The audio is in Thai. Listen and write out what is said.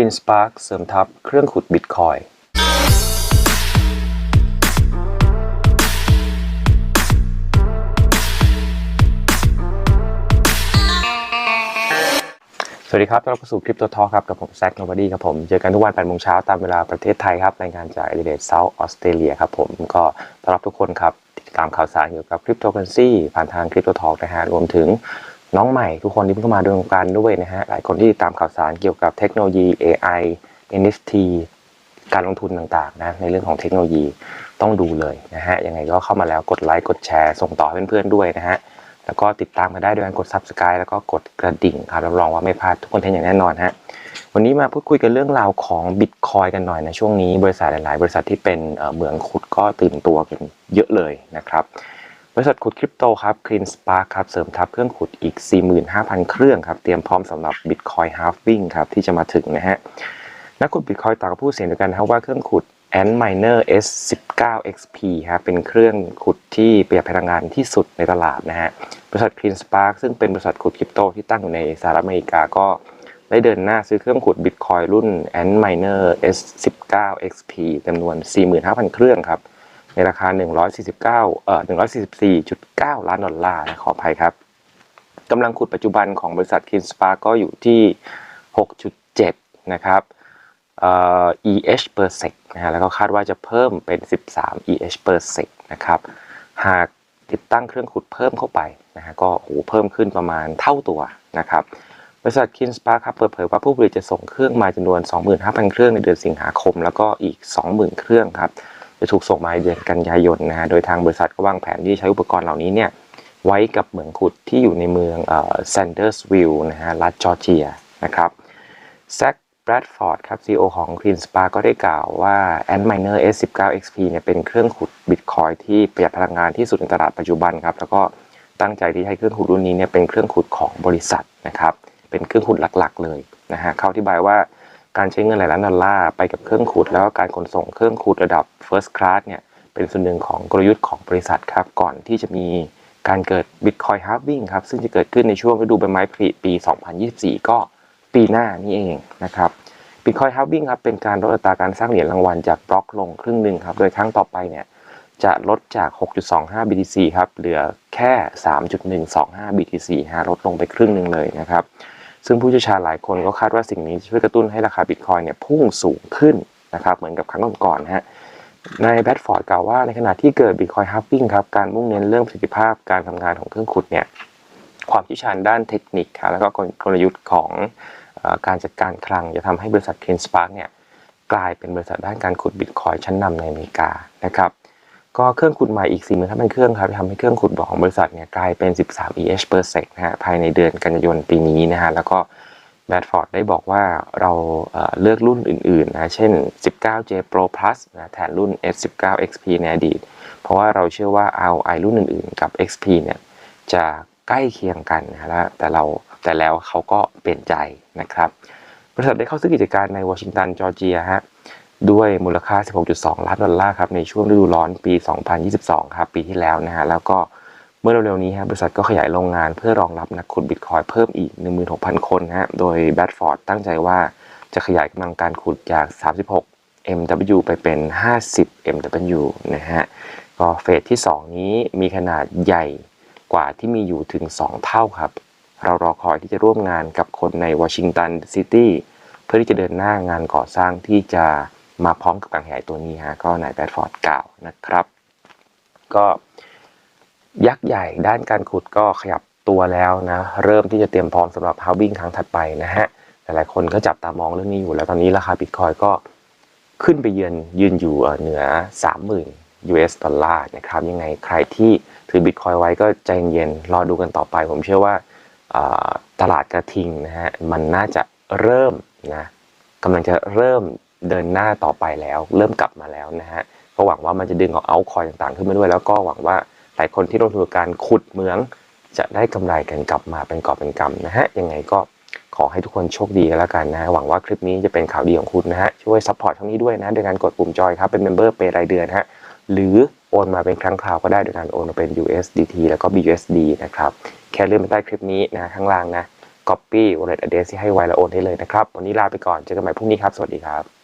Clean Spark เสริมทับเครื่องขุดบิตคอยสวัสดีครับต้อนรับเข้าสู่คลิปตัวทอครับ กับผมแซคโนบอดี้ครับผม เจอกันทุกวัน8โมงเช้าตามเวลาประเทศไทยครับ รายงานจาก Adelaide South Australia ครับผม ก็ต้อนรับทุกคนครับ ติดตามข่าวสารเกี่ยวกับคริปโตเคอเรนซีผ่านทางคริปโตทอนะฮะ รวมถึง น้องใหม่ทุกคนที่เพิ่งเข้ามาดูวงการด้วยนะฮะหลายคนที่ติดตามข่าวสารเกี่ยวกับเทคโนโลยี AI NFT การลงทุนต่างๆนะในเรื่องของเทคโนโลยีต้องดูเลยนะฮะยังไงก็เข้ามาแล้วกดไลค์กดแชร์ส่งต่อเพื่อนๆด้วยนะฮะแล้วก็ติดตามกันได้ด้วยการกด subscribe แล้วก็กดกระดิ่งครับรับรองว่าไม่พลาดทุกคนเทนอย่างแน่นอนฮะวันนี้มาพูดคุยกันเรื่องราวของ Bitcoin กันหน่อยนะช่วงนี้บริษัทหลายๆ บริษัทที่เป็นเหมืองขุดก็ตื่นตัวกันเยอะเลยนะครับ บริษัทขุดคริปโตครับ Clean Spark ครับ เสริมทัพเครื่องขุดอีก 45,000 เครื่องครับ เตรียมพร้อมสำหรับ Bitcoin Halving ครับ ที่จะมาถึงนะฮะ นักขุด Bitcoin ต่างก็พูดเสียงเดียวกันนะครับว่าเครื่องขุด Ant Miner S19 XP ครับเป็นเครื่องขุดที่ประหยัดพลังงานที่สุดในตลาดนะฮะ บริษัท Clean Spark ซึ่งเป็นบริษัทขุดคริปโตที่ตั้งอยู่ในสหรัฐอเมริกาก็ได้เดินหน้าซื้อเครื่องขุด Bitcoin รุ่น Ant Miner S19 XP จำนวน 45,000 เครื่องครับ ในราคา 149เอ่อ144.9 ล้านดอลลาร์นะขออภัยครับกำลังขุดปัจจุบันของบริษัท Clean Spark ก็อยู่ที่ 6.7 นะครับเอ่อ EH per sec นะฮะแล้วก็คาดว่าจะเพิ่มเป็น 13 EH per sec นะครับหากติดตั้งเครื่องขุดเพิ่มเข้าไปนะฮะก็โอ้โหเพิ่มขึ้นประมาณเท่าตัวนะครับบริษัท Kin Spark ครับเปิดเผยว่าผู้ผลิตจะส่งเครื่องมาจำนวน 25,000 เครื่องในเดือนสิงหาคม แล้วก็อีก 20,000 เครื่องครับ จะถูกส่งมาในเดือนกันยายนนะฮะโดยทางบริษัทก็วางแผนที่จะใช้อุปกรณ์เหล่านี้เนี่ยไว้กับเหมืองขุดที่อยู่ในเมืองเอ่อ Sandersville นะฮะรัฐจอร์เจียนะครับแซคแบรดฟอร์ดครับ CEO ของ Clean s p a r ก็ได้กล่าวว่า Antminer S19 XP เนี่ยเป็นเครื่องขุด Bitcoin ที่ประหยัดพลังงานที่สุดในตลาดปัจจุบันครับแล้วก็ตั้งใจที่ให้เครื่องขุดรุ่นนี้เนี่ยเป็นเครื่องขุดของบริษัทนะครับเป็นเครื่องขุดหลักๆ เลยนะฮะเขาอธิบายว่า การใช้เงินหลายล้านดอลลาร์ไปกับเครื่องขุดแล้วก็การขนส่งเครื่องขุดระดับ first class เนี่ยเป็นส่วนหนึ่งของกลยุทธ์ของบริษัทครับ ก่อนที่จะมีการเกิด Bitcoin halving ครับ ซึ่งจะเกิดขึ้นในช่วงฤดูใบไม้ผลิปี 2024 ก็ปีหน้านี่เองนะครับ Bitcoin halving ครับเป็นการลดอัตราการสร้างเหรียญรางวัลจากบล็อกลงครึ่งหนึ่งครับ โดยครั้งต่อไปเนี่ยจะลดจาก 6.25 BTC ครับเหลือแค่ 3.125 BTC ฮะลดลงไปครึ่งหนึ่งเลยนะครับ ซึ่งผู้เชี่ยวชาญหลายคนก็คาดว่าสิ่งนี้ช่วยกระตุ้นให้ราคาบิตคอยเนี่ยพุ่งสูงขึ้นนะครับเหมือนกับครั้งก่อนๆนะฮะนายแบดฟอร์ดกล่าวว่าในขณะที่เกิดบิตคอยฮับปิ้งครับการมุ่งเน้นเรื่องประสิทธิภาพการทำงานของเครื่องขุดเนี่ยความเชี่ยวชาญด้านเทคนิคครับแล้วก็กลยุทธ์ของอการจัดการคลังจะทำให้บริษัท Clean Spark เนี่ยกลายเป็นบริษัทด้านการขุดบิตคอยชั้นนำในอเมริกานะครับ ก็เครื่องขุดใหม่อีก4 5 0 0 0เครื่องครับทำให้เครื่องขุดบ่อของบริษัทเนี่ยกลายเป็น 13 EH per sec นะฮะภายในเดือนกันยายนปีนี้นะฮะแล้วก็แบดฟอร์ดได้บอกว่าเราเลือกรุ่นอื่นๆนะเช่น 19J Pro Plus นะแทนรุ่น S19 XP ในอดีต เพราะว่าเราเชื่อว่า ROI รุ่นอื่นๆ กับ XP เนี่ยจะใกล้เคียงกันนะฮะแล้วแต่เราแต่แล้วเขาก็เปลี่ยนใจนะครับ บริษัทได้เข้าซื้อกิจการในวอชิงตันจอร์เจียฮะ ด้วยมูลค่า 16.2 ล้านดอลลาร์ครับในช่วงฤดูร้อนปี 2022 ครับปีที่แล้วนะฮะแล้วก็เมื่อเร็วๆนี้ฮะบริษัทก็ขยายโรงงานเพื่อรองรับนักขุดบิตคอยเพิ่มอีก 16,000 คนฮะโดยแบดฟอร์ดตั้งใจว่าจะขยายกำลังการขุดจาก 36 MW ไปเป็น 50 MW นะฮะก็เฟสที่ 2 นี้มีขนาดใหญ่กว่าที่มีอยู่ถึง 2 เท่าครับ เรารอคอยที่จะร่วมงานกับคนในวอชิงตันซิตี้เพื่อที่จะเดินหน้างานก่อสร้างที่จะ มาพร้อมกับการขยายตัวนี้ฮะก็นายแบดฟอร์ดกล่าวนะครับ ก็ยักษ์ใหญ่ด้านการขุดก็ขยับตัวแล้วนะ เริ่มที่จะเตรียมพร้อมสำหรับฮาวิ่งครั้งถัดไปนะฮะหลายๆคนก็จับตามองเรื่องนี้อยู่แล้วตอนนี้ราคาบิตคอยก็ขึ้นไปเยืนยืนอยู่เอ่อเหนือ 30,000 US ดอลลาร์นะครับยังไงใครที่ถือบิตคอยไว้ก็ใจเย็นรอดูกันต่อไป ผมเชื่อว่าตลาดกระทิงนะฮะมันน่าจะเริ่มนะกำลังจะเริ่ม เดินหน้าต่อไปแล้ว เริ่มกลับมาแล้วนะฮะก็หวังว่ามันจะดึงเอาเอาคอยต่างๆ ขึ้นมาด้วยแล้วก็หวังว่าหลายคนที่ลงทุนการขุดเหมือง จะได้กำไรกันกลับมาเป็นกอบเป็นกำนะฮะยังไงก็ขอให้ทุกคนโชคดีกันแล้วกันนะฮะหวังว่าคลิปนี้จะเป็นข่าวดีของคุณนะฮะช่วยซัพพอร์ตช่องนี้ด้วยนะโดยการกดปุ่มจอยครับเป็นเมมเบอร์เป็นรายเดือนฮะหรือโอนมาเป็นครั้งคราวก็ได้โดยการโอนมาเป็น USDT แล้วก็ BUSD นะครับแค่เลื่อนไปใต้คลิปนี้นะข้างล่างนะ copy wallet address ที่ให้ไว้แล้วโอนได้เลยนะครับ วันนี้ลาไปก่อน เจอกันใหม่พรุ่งนี้ครับ สวัสดีครับ